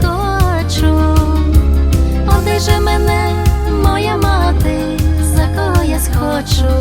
пласточу, одиже мене, моя мати, за кого я схочу.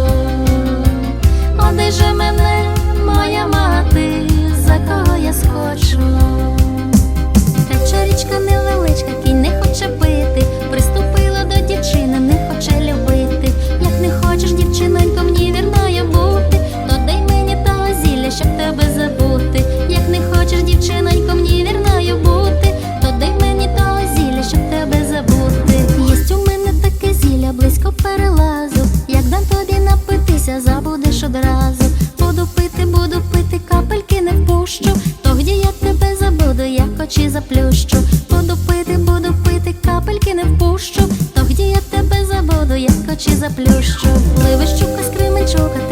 очі заплющу, буду пити, буду пити, капельки не впущу, то я тебе забуду, як очі заплющу, пливе щука, скрименчука